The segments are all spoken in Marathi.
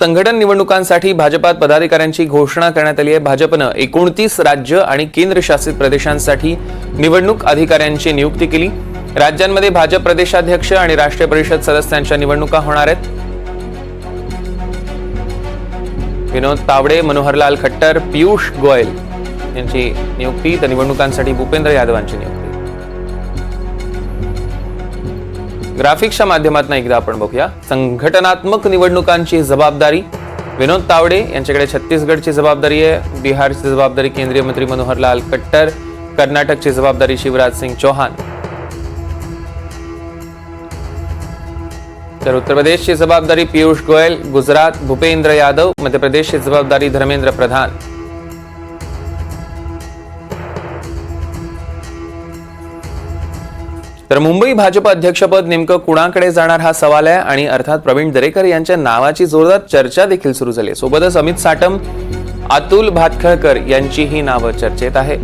संघटन निवडणुकांसाठी भाजपात पदाधिकाऱ्यांची घोषणा करण्यात आली आहे. भाजपनं एकोणतीस राज्य आणि केंद्रशासित प्रदेशांसाठी निवडणूक अधिकाऱ्यांची नियुक्ती केली. राज्यांमध्ये भाजप प्रदेशाध्यक्ष आणि राष्ट्रीय परिषद सदस्यांच्या निवडणुका होणार आहेत. विनोद तावडे मनोहरलाल खट्टर पियुष गोयल यांची नियुक्ती. तर निवडणुकांसाठी भूपेंद्र यादवांची नियुक्ती. ग्राफिक्सच्या माध्यमातून एकदा आपण बघूया. संघटनात्मक निवडणुकांची जबाबदारी. विनोद तावडे यांच्याकडे छत्तीसगडची जबाबदारी आहे. बिहारची जबाबदारी केंद्रीय मंत्री मनोहरलाल कट्टर. कर्नाटकची जबाबदारी शिवराज सिंग चौहान. तर उत्तर प्रदेशची जबाबदारी पियुष गोयल गुजरात भूपेंद्र यादव मध्य प्रदेशची जबाबदारी धर्मेंद्र प्रधान. तर मुंबई भाजप अध्यक्षपद नेमकं कुणाकडे जाणार हा सवाल आहे? आणि अर्थात प्रवीण दरेकर यांच्या नावाची जोरदार चर्चा देखील सुरू झाली सोबतच अमित साटम अतुल भातखळकर यांची ही नावं चर्चेत आहे.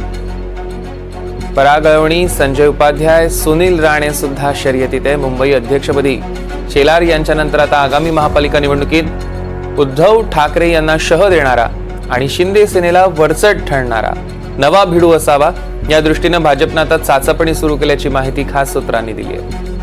परागळवणी संजय उपाध्याय सुनील राणे सुद्धा शर्यतीत आहे. मुंबई अध्यक्षपदी शेलार यांच्या नंतर आता आगामी महापालिका निवडणुकीत उद्धव ठाकरे यांना शह देणारा आणि शिंदे सेनेला वरचट ठरणारा नवा भिडू असावा या दृष्टीनं भाजपनं आता चाचपणी सुरू केल्याची माहिती खास सूत्रांनी दिली आहे.